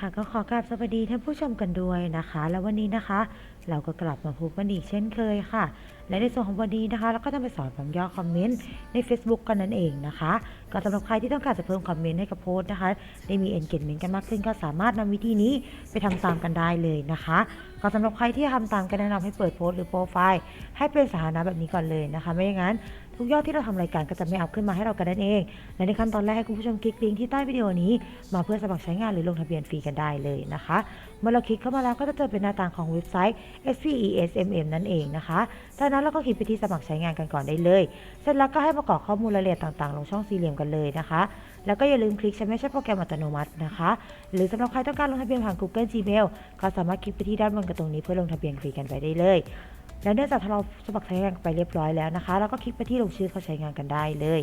ค่ะก็ขอกราบสวัสดีท่านผู้ชมกันด้วยนะคะ แล้ววันนี้นะคะ เราก็กลับมาพบกันอีกเช่นเคยค่ะ และในส่วนของวันนี้นะคะเราก็จะไปสอนผมย่อคอมเมนต์ใน Facebook กันนั่นเองนะคะ ก็สำหรับใครที่ต้องการจะเพิ่มคอมเมนต์ให้กับโพสต์นะคะ ได้มี engagement กันมากขึ้นก็สามารถนำวิธีนี้ไปทำตามกันได้เลยนะคะก็สำหรับใครที่ทำตามกันแนะนำให้เปิดโพสต์หรือโปรไฟล์ให้เป็นสาธารณะแบบนี้ก่อนเลยนะคะ ไม่อย่างนั้นทุกยอดที่เราทำรายการก็จะไม่อัพขึ้นมาให้เรากันนั่นเอง และในขั้นตอนแรกให้คุณผู้ชมคลิกลิงก์ที่ใต้วิดีโอนี้ มาเพื่อสมัครใช้งานหรือลงทะเบียนฟรีกันได้เลยนะคะ เมื่อเราคลิกเข้ามาแล้วก็จะเจอเป็นหน้าต่างของเว็บไซต์ SPESMM นั่นเองนะคะจากนั้นเราก็คลิกไปที่สมัครใช้งานกันก่อนได้เลย เสร็จแล้วก็ให้ประกอบข้อมูลรายละเอียดต่างๆ ลงช่องสี่เหลี่ยมกันเลยนะคะ แล้วก็อย่าลืมคลิกใช้ไม่ใช่โปรแกรมอัตโนมัตินะคะ หรือสำหรับใครต้องการลงทะเบียนผ่าน Google Gmail ก็สามารถคลิกไปที่ด้านบนกับตรงนี้เพื่อลงทะเบียนฟรีกันไปได้เลยและเนื่องจากเราสมัครใช้งานไปเรียบร้อยแล้วนะคะแล้วก็คลิกไปที่ลงชื่อเข้าใช้งานกันได้เลย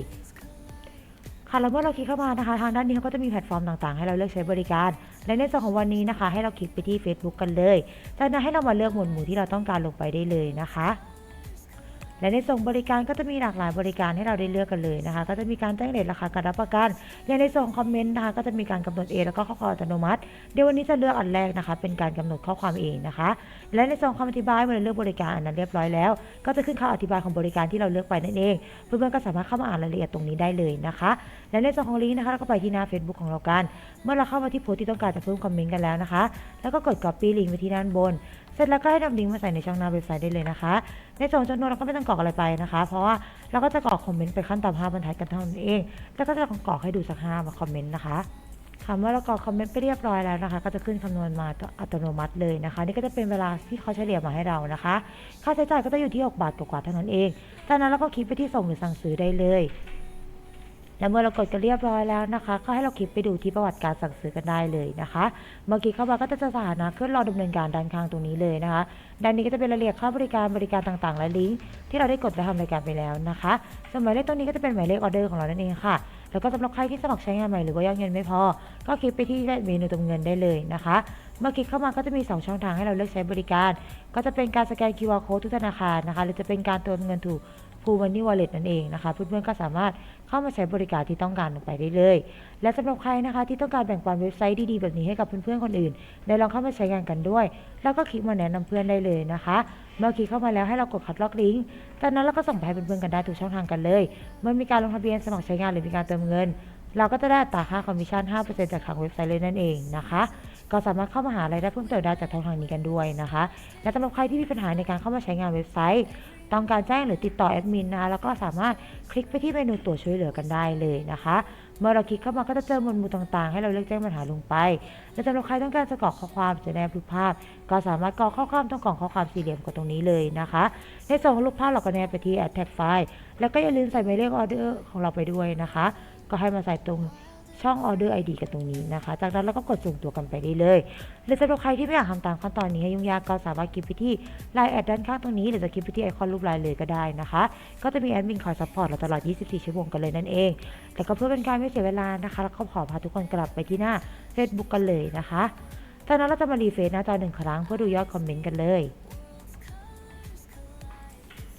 ค่ะแล้วเมื่อเราคลิกเข้ามานะคะ ทางด้านนี้เขาก็จะมีแพลตฟอร์มต่างๆ ให้เราเลือกใช้บริการ และในส่วนของวันนี้นะคะ ให้เราคลิกไปที่ Facebook กันเลย จากนั้นให้เรามาเลือกหมวดหมู่ที่เราต้องการลงไปได้เลยนะคะ และในส่วนบริการก็จะมีหลากหลายบริการให้เราได้เลือกกันเลยนะคะ ก็จะมีการแจ้งเรทราคาการรับประกันอย่างในส่งคอมเมนต์นะคะก็จะมีการกำหนดเองแล้วก็ข้อความอัตโนมัติ เดี๋ยววันนี้จะเลือกอันแรกนะคะ เป็นการกำหนดข้อความเองนะคะ และในส่งคำอธิบายเมื่อเราเลือกบริการอันนั้นเรียบร้อยแล้ว ก็จะขึ้นคำอธิบายของบริการที่เราเลือกไปนั่นเอง เพื่อนๆก็สามารถเข้ามาอ่านรายละเอียดตรงนี้ได้เลยนะคะ และในส่วนของลิงก์นะคะเราก็ไปที่หน้า Facebook ของเรากัน เมื่อเราเข้ามาที่โพสต์ที่ต้องการจะเพิ่มคอมเมนต์กันแล้วนะคะ แล้วก็กด copy ลิงก์ไปที่ด้านบน เสร็จแล้วก็ให้นำลิงก์มาใส่ในช่องหน้าเว็บไซต์ได้เลยนะคะ ในส่วนจำนวนเราก็ไม่ต้องกรอกอะไรไปนะคะ เพราะว่าเราก็จะกรอกคอมเมนต์ไปขั้นต่ำ5บรรทัดกันเท่านั้นเอง แล้วก็จะกรอกให้ดูสัก5มาคอมเมนต์นะคะค่ะเมื่อเรากรอกคอมเมนต์ไปเรียบร้อยแล้วนะคะ ก็จะขึ้นคำนวณมาอัตโนมัติเลยนะคะ นี่ก็จะเป็นเวลาที่เขาเฉลี่ยมาให้เรานะคะ ค่าใช้จ่ายก็จะอยู่ที่ 6 บาทกว่าๆเท่านั้นเองจากนั้นเราก็คลิกไปที่ส่งหรือสั่งซื้อได้เลย และเมื่อเรากดกันเรียบร้อยแล้วนะคะ ก็ให้เราคลิกไปดูที่ประวัติการสั่งซื้อกันได้เลยนะคะ เมื่อกี้เข้ามาก็จะจอสถานะขึ้นรอดำเนินการด้านข้างตรงนี้เลยนะคะ ด้านนี้ก็จะเป็นรายละเอียดค่าบริการบริการต่างๆ และลิงก์ที่เราได้กดและทำรายการไปแล้วนะคะส่วนหมายเลขตรงนี้ก็จะเป็นหมายเลขออเดอร์ของเรานั่นเองค่ะแล้วก็สำหรับใครที่สมัครใช้งานใหม่หรือว่ายอดเงินไม่พอ ก็คลิกไปที่เมนูตรงเงินได้เลยนะคะ เมื่อคลิกเข้ามาก็จะมี 2 ช่องทางให้เราเลือกใช้บริการ ก็จะเป็นการสแกน QR code ทุกธนาคารนะคะ หรือจะเป็นการโอนเงินถูก พูมันนี่วอลเล็ตนั่นเองนะคะ เพื่อนๆก็สามารถเข้ามาใช้บริการที่ต้องการลงไปได้เลย และสำหรับใครนะคะที่ต้องการแบ่งปันเว็บไซต์ดีๆแบบนี้ให้กับเพื่อนๆคนอื่น ได้ลองเข้ามาใช้งานกันด้วย แล้วก็คลิกมาแนะนำเพื่อนได้เลยนะคะ เมื่อคลิกเข้ามาแล้วให้เรากดคัดลอกลิงก์จากนั้นเราก็ส่งไปให้เพื่อนๆกันได้ทุกช่องทางกันเลยเมื่อมีการลงทะเบียนสมัครใช้งานหรือมีการเติมเงิน เราก็จะได้อัตราค่าคอมมิชชั่น 5%จากทางเว็บไซต์เลยนั่นเองนะคะก็สามารถเข้ามาหารายได้เพิ่มเติมได้จากช่องทางนี้กันด้วยนะคะ และสำหรับใครที่มีปัญหาในการเข้ามาใช้งานเว็บไซต์ ต้องการแจ้งหรือติดต่อแอดมินนะแล้วก็สามารถคลิกไปที่เมนูตัวช่วยเหลือกันได้เลยนะคะ เมื่อเราคลิกเข้ามาก็จะเจอมวดหมู่ต่างๆ ให้เราเลือกแจ้งปัญหาลงไป และสำหรับใครต้องการจะกรอกข้อความจะแนบรูปภาพ ก็สามารถกรอกข้อความตรงกล่องข้อความสี่เหลี่ยมกดตรงนี้เลยนะคะ ในส่วนของรูปภาพเราก็แนบไปที่ add tag file แล้วก็อย่าลืมใส่หมายเลขออเดอร์ของเราไปด้วยนะคะ ก็ให้มาใส่ตรง ช่อง Order ID กันตรงนี้นะคะ จากนั้นเราก็กดส่งตัวกันไปได้เลยหรือสำหรับใครที่ไม่อยากทำตามขั้นตอนนี้ให้ยุ่งยากก็สามารถคลิกไปที่ไลน์แอดด้านข้างตรงนี้หรือจะคลิกไปที่ไอคอนรูปไลน์เลยก็ได้นะคะ ก็จะมีแอดมินคอยซัพพอร์ตเราตลอด 24 ชั่วโมงกันเลยนั่นเอง แต่ก็เพื่อเป็นการไม่เสียเวลานะคะแล้วก็ขอพาทุกคนกลับไปที่หน้า Facebook กันเลยนะคะจากนั้นเราจะมารีเฟรชหน้าจอหนึ่งครั้งเพื่อดูยอดคอมเมนต์กันเลย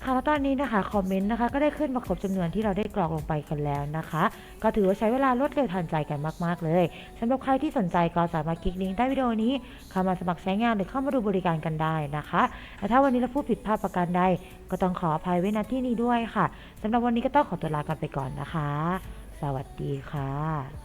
ค่ะแล้วตอนนี้นะคะคอมเมนต์นะคะก็ได้ขึ้นมาครบจำนวนที่เราได้กรอกลงไปกันแล้วนะคะ ก็ถือว่าใช้เวลารวดเร็วทันใจกันมากๆเลยสำหรับใครที่สนใจก็สามารถคลิกลิงก์ใต้วิดีโอนี้เข้ามาสมัครใช้งานหรือเข้ามาดูบริการกันได้นะคะและถ้าวันนี้เราพูดผิดพลาดประการใดก็ต้องขออภัยไว้ณที่นี้ด้วยค่ะสำหรับวันนี้ก็ต้องขอตัวลากันไปก่อนนะคะ สวัสดีค่ะ